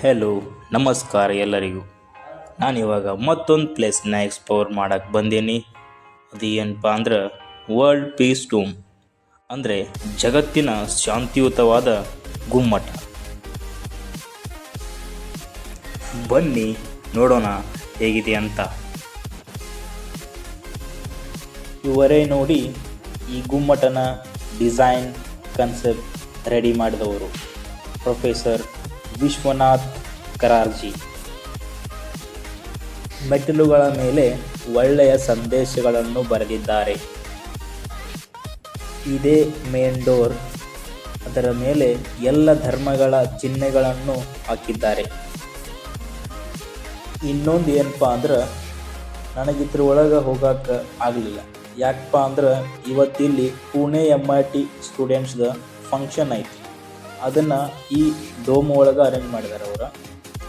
Hello ನಮಸ್ಕಾರ ಎಲ್ಲರಿಗೂ. ನಾನಿವಾಗ ಮತ್ತೊಂದು ಪ್ಲೇಸ್ನ ಎಕ್ಸ್ಪ್ಲೋರ್ ಮಾಡಕ್ಕೆ ಬಂದೀನಿ. ಅದು ಏನಪ್ಪ ಅಂದ್ರೆ ವರ್ಲ್ಡ್ ಪೀಸ್ ಟೂಮ್ ಅಂದರೆ ಜಗತ್ತಿನ ಶಾಂತಿಯುತವಾದ ಗುಮ್ಮಟ. ಬನ್ನಿ ನೋಡೋಣ ಹೇಗಿದೆ ಅಂತ. ಇವರೇ ನೋಡಿ ಈ ಗುಮ್ಮಟನ ಡಿಸೈನ್ ಕನ್ಸೆಪ್ಟ್ ರೆಡಿ ಮಾಡಿದವರು. ಪ್ರೊಫೆಸರ್ ವಿಶ್ವನಾಥ್ ಕರಾರ್ಜಿ. ಮೆಟ್ಟಿಲುಗಳ ಮೇಲೆ ಒಳ್ಳೆಯ ಸಂದೇಶಗಳನ್ನು ಬರೆದಿದ್ದಾರೆ. ಇದೇ ಮೇನ್ ಡೋರ್. ಅದರ ಮೇಲೆ ಎಲ್ಲ ಧರ್ಮಗಳ ಚಿಹ್ನೆಗಳನ್ನು ಹಾಕಿದ್ದಾರೆ. ಇನ್ನೊಂದು ಏನಪ್ಪ ಅಂದ್ರೆ, ನನಗಿದ್ರ ಒಳಗೆ ಹೋಗಕ್ಕೆ ಆಗಲಿಲ್ಲ. ಯಾಕಪ್ಪ ಅಂದ್ರೆ, ಇವತ್ತಿಲ್ಲಿ ಪುಣೆ ಎಂ ಐ ಟಿ ಸ್ಟೂಡೆಂಟ್ಸ್ದ ಫಂಕ್ಷನ್ ಐತಿ. ಅದನ್ನು ಈ ಡೋಮ್ ಒಳಗೆ ಅರೇಂಜ್ ಮಾಡಿದ್ದಾರೆ ಅವರು.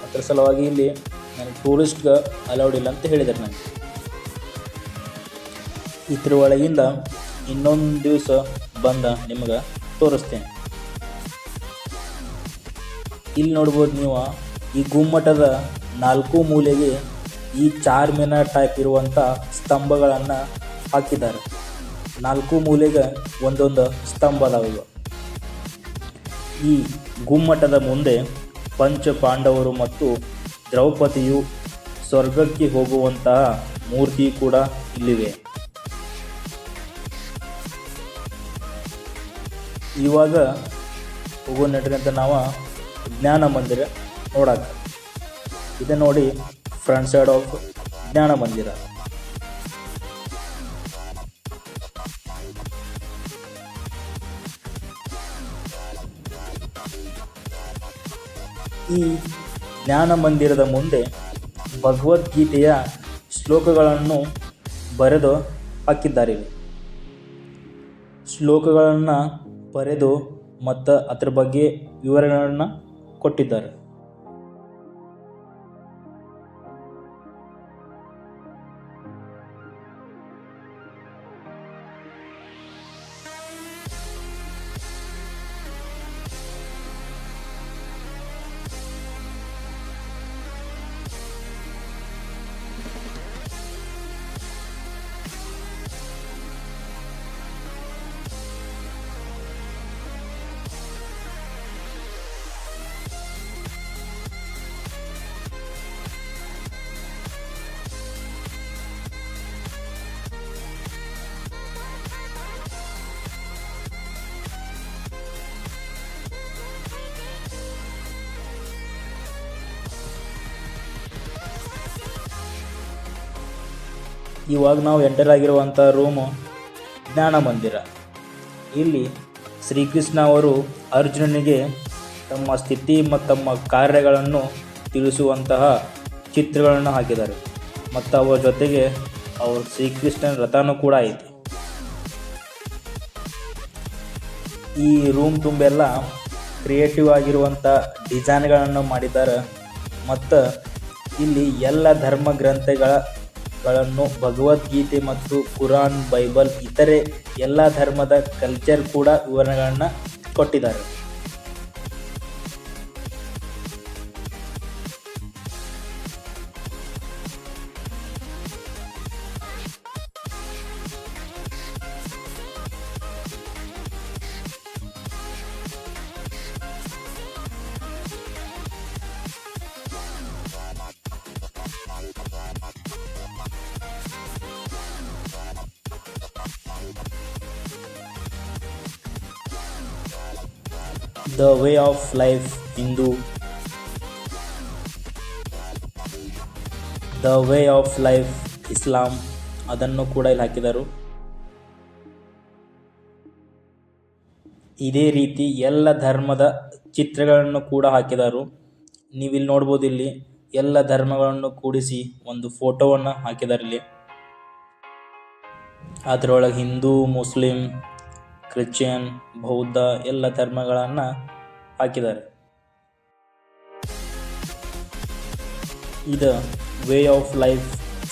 ಅದರ ಸಲುವಾಗಿ ಇಲ್ಲಿ ನನಗೆ ಟೂರಿಸ್ಟ್ಗೆ ಅಲೌಡ್ ಇಲ್ಲ ಅಂತ ಹೇಳಿದ್ದಾರೆ ನನಗೆ ಇದ್ರ ಒಳಗಿಂದ ಇನ್ನೊಂದು ದಿವಸ ಬಂದ ನಿಮಗೆ ತೋರಿಸ್ತೇನೆ. ಇಲ್ಲಿ ನೋಡ್ಬೋದು ನೀವು, ಈ ಗುಮ್ಮಟದ ನಾಲ್ಕು ಮೂಲೆಗೆ ಈ ಚಾರ್ ಮಿನಾರ್ ಟೈಪ್ ಇರುವಂಥ ಸ್ತಂಭಗಳನ್ನು ಹಾಕಿದ್ದಾರೆ. ನಾಲ್ಕು ಮೂಲೆಗೆ ಒಂದೊಂದು ಸ್ತಂಭ ಅದಾವ. ಈ ಗುಮ್ಮಟದ ಮುಂದೆ ಪಂಚ ಪಾಂಡವರು ಮತ್ತು ದ್ರೌಪದಿಯು ಸ್ವರ್ಗಕ್ಕೆ ಹೋಗುವಂತಹ ಮೂರ್ತಿ ಕೂಡ ಇಲ್ಲಿವೆ. ಇವಾಗ ಹೋಗೋ ಅಂತ ನಾವು ಜ್ಞಾನ ಮಂದಿರ ನೋಡಕ್ಕೆ ಇದು ನೋಡಿ ಫ್ರಂಟ್ ಸೈಡ್ ಆಫ್ ಜ್ಞಾನ ಮಂದಿರ. ಈ ಜ್ಞಾನ ಮಂದಿರದ ಮುಂದೆ ಭಗವದ್ಗೀತೆಯ ಶ್ಲೋಕಗಳನ್ನು ಬರೆದು ಹಾಕಿದ್ದಾರೆ. ಶ್ಲೋಕಗಳನ್ನು ಬರೆದು ಮತ್ತು ಅದರ ಬಗ್ಗೆ ವಿವರಗಳನ್ನು ಕೊಟ್ಟಿದ್ದಾರೆ ಇವಾಗ ನಾವು ಎಂಟರ್ ಆಗಿರುವಂಥ ರೂಮು ಜ್ಞಾನ ಮಂದಿರ. ಇಲ್ಲಿ ಶ್ರೀಕೃಷ್ಣ ಅವರು ಅರ್ಜುನನಿಗೆ ತಮ್ಮ ಸ್ಥಿತಿ ಮತ್ತು ತಮ್ಮ ಕಾರ್ಯಗಳನ್ನು ತಿಳಿಸುವಂತಹ ಚಿತ್ರಗಳನ್ನು ಹಾಕಿದ್ದಾರೆ. ಮತ್ತು ಅವರ ಜೊತೆಗೆ ಅವ್ರ ಶ್ರೀಕೃಷ್ಣನ ರಥನೂ ಕೂಡ ಐತಿ. ಈ ರೂಮ್ ತುಂಬೆಲ್ಲ ಕ್ರಿಯೇಟಿವ್ ಆಗಿರುವಂಥ ಡಿಸೈನ್ಗಳನ್ನು ಮಾಡಿದ್ದಾರೆ. ಮತ್ತು ಇಲ್ಲಿ ಎಲ್ಲ ಧರ್ಮ ಗ್ರಂಥಗಳ ಗಳನ್ನು ಭಗವದ್ಗೀತೆ ಮತ್ತು ಕುರಾನ್ ಬೈಬಲ್ ಇತರೆ ಎಲ್ಲ ಧರ್ಮದ ಕಲ್ಚರ್ ಕೂಡ ವಿವರಣೆಗಳನ್ನು ಕೊಟ್ಟಿದ್ದಾರೆ. The way of life Hindu the way of life Islam, ಅದನ್ನು ಕೂಡ ಇಲ್ಲಿ ಹಾಕಿದರು. ಇದೇ ರೀತಿ ಎಲ್ಲ ಧರ್ಮದ ಚಿತ್ರಗಳನ್ನು ಕೂಡ ಹಾಕಿದರು. ನೀವಿಲ್ಲಿ ನೋಡ್ಬೋದು ಇಲ್ಲಿ ಎಲ್ಲ ಧರ್ಮಗಳನ್ನು ಕೂಡಿಸಿ ಒಂದು ಫೋಟೋವನ್ನು ಹಾಕಿದ್ದಾರೆ ಇಲ್ಲಿ. ಅದರೊಳಗೆ ಹಿಂದೂ, ಮುಸ್ಲಿಂ ಕ್ರಿಶ್ಚಿಯನ್, ಬೌದ್ಧ ಎಲ್ಲ ಧರ್ಮಗಳನ್ನು ಹಾಕಿದ್ದಾರೆ. ಇದು ವೇ ಆಫ್ ಲೈಫ್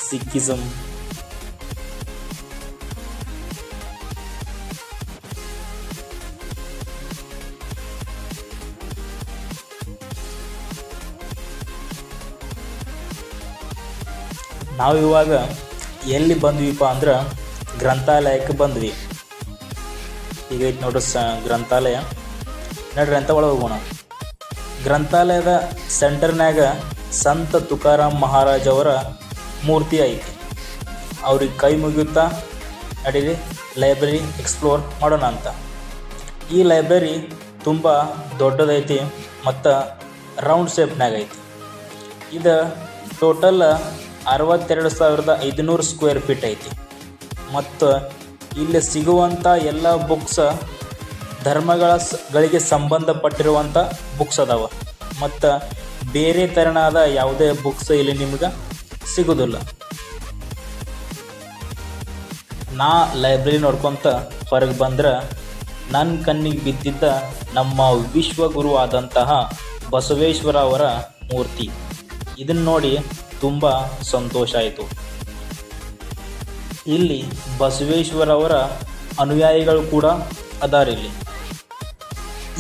ಸಿಕ್ಕಿಸಮ್ ನಾವಿವಾಗ ಎಲ್ಲಿ ಬಂದ್ವಿಪ್ಪ ಅಂದ್ರೆ ಗ್ರಂಥಾಲಯಕ್ಕೆ ಬಂದ್ವಿ. ಈಗ ಐತೆ ನೋಡ್ರಿ ಸ ಗ್ರಂಥಾಲಯ. ನಡ್ರಿ ಅಂತ ಒಳಗೆ ಹೋಗೋಣ. ಗ್ರಂಥಾಲಯದ ಸೆಂಟರ್ನ್ಯಾಗ ಸಂತ ತುಕಾರಾಮ್ ಮಹಾರಾಜ್ ಅವರ ಮೂರ್ತಿ ಐತಿ. ಅವ್ರಿಗೆ ಕೈ ಮುಗಿಯುತ್ತಾ ನಡೀರಿ, ಲೈಬ್ರರಿ ಎಕ್ಸ್ಪ್ಲೋರ್ ಮಾಡೋಣ ಅಂತ. ಈ ಲೈಬ್ರರಿ ತುಂಬ ದೊಡ್ಡದೈತಿ ಮತ್ತು ರೌಂಡ್ ಶೇಪ್ನಾಗ ಐತಿ. ಇದು ಟೋಟಲ್ ಅರವತ್ತೆರಡು ಸಾವಿರದ ಐದುನೂರು ಸ್ಕ್ವೇರ್ ಫೀಟ್ ಐತಿ. ಮತ್ತು ಇಲ್ಲಿ ಸಿಗುವಂಥ ಎಲ್ಲ ಬುಕ್ಸ್ ಧರ್ಮಗಳ ಗಳಿಗೆ ಸಂಬಂಧಪಟ್ಟಿರುವಂಥ ಬುಕ್ಸ್ ಅದಾವ. ಮತ್ತು ಬೇರೆ ತೆರನಾದ ಯಾವುದೇ ಬುಕ್ಸ್ ಇಲ್ಲಿ ನಿಮ್ಗೆ ಸಿಗೋದಿಲ್ಲ. ನಾ ಲೈಬ್ರರಿ ನೋಡ್ಕೊತ ಹೊರಗೆ ಬಂದ್ರೆ ನನ್ನ ಕಣ್ಣಿಗೆ ಬಿದ್ದಿದ್ದ ನಮ್ಮ ವಿಶ್ವಗುರು ಆದಂತಹ ಬಸವೇಶ್ವರ ಅವರ ಮೂರ್ತಿ. ಇದನ್ನು ನೋಡಿ ತುಂಬ ಸಂತೋಷ ಆಯಿತು. ಇಲ್ಲಿ ಬಸವೇಶ್ವರ ಅವರ ಅನುಯಾಯಿಗಳು ಕೂಡ ಅದಾರ ಇಲ್ಲಿ.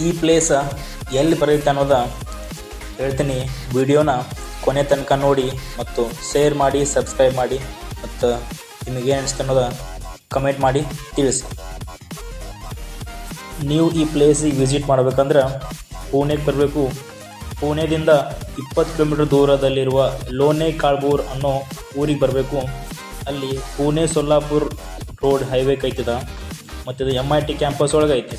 ಈ ಪ್ಲೇಸ ಎಲ್ಲಿ ಬರುತ್ತೆ ಅನ್ನೋದ ಹೇಳ್ತೀನಿ ವಿಡಿಯೋನ ಕೊನೆ ತನಕ ನೋಡಿ ಮತ್ತು ಶೇರ್ ಮಾಡಿ ಸಬ್ಸ್ಕ್ರೈಬ್ ಮಾಡಿ ಮತ್ತು ನಿಮಗೆ ಅನಿಸ್ತು ಅನ್ನೋದ ಕಮೆಂಟ್ ಮಾಡಿ ತಿಳಿಸಿ. ನೀವು ಈ ಪ್ಲೇಸಿಗೆ ವಿಸಿಟ್ ಮಾಡಬೇಕಂದ್ರೆ ಪುಣೆಗೆ ಬರಬೇಕು. ಪುಣೆದಿಂದ ಇಪ್ಪತ್ತು ಕಿಲೋಮೀಟರ್ ದೂರದಲ್ಲಿರುವ ಲೋನೆ ಕಾಳ್ಬೂರ್ ಅನ್ನೋ ಊರಿಗೆ ಬರಬೇಕು. ಅಲ್ಲಿ ಪುಣೆ ಸೊಲ್ಲಾಪುರ್ ರೋಡ್ ಹೈವೇ ಕೈತದ ಮತ್ತು ಇದು ಎಂ ಐ ಟಿ ಕ್ಯಾಂಪಸ್ ಒಳಗೆ ಐತಿ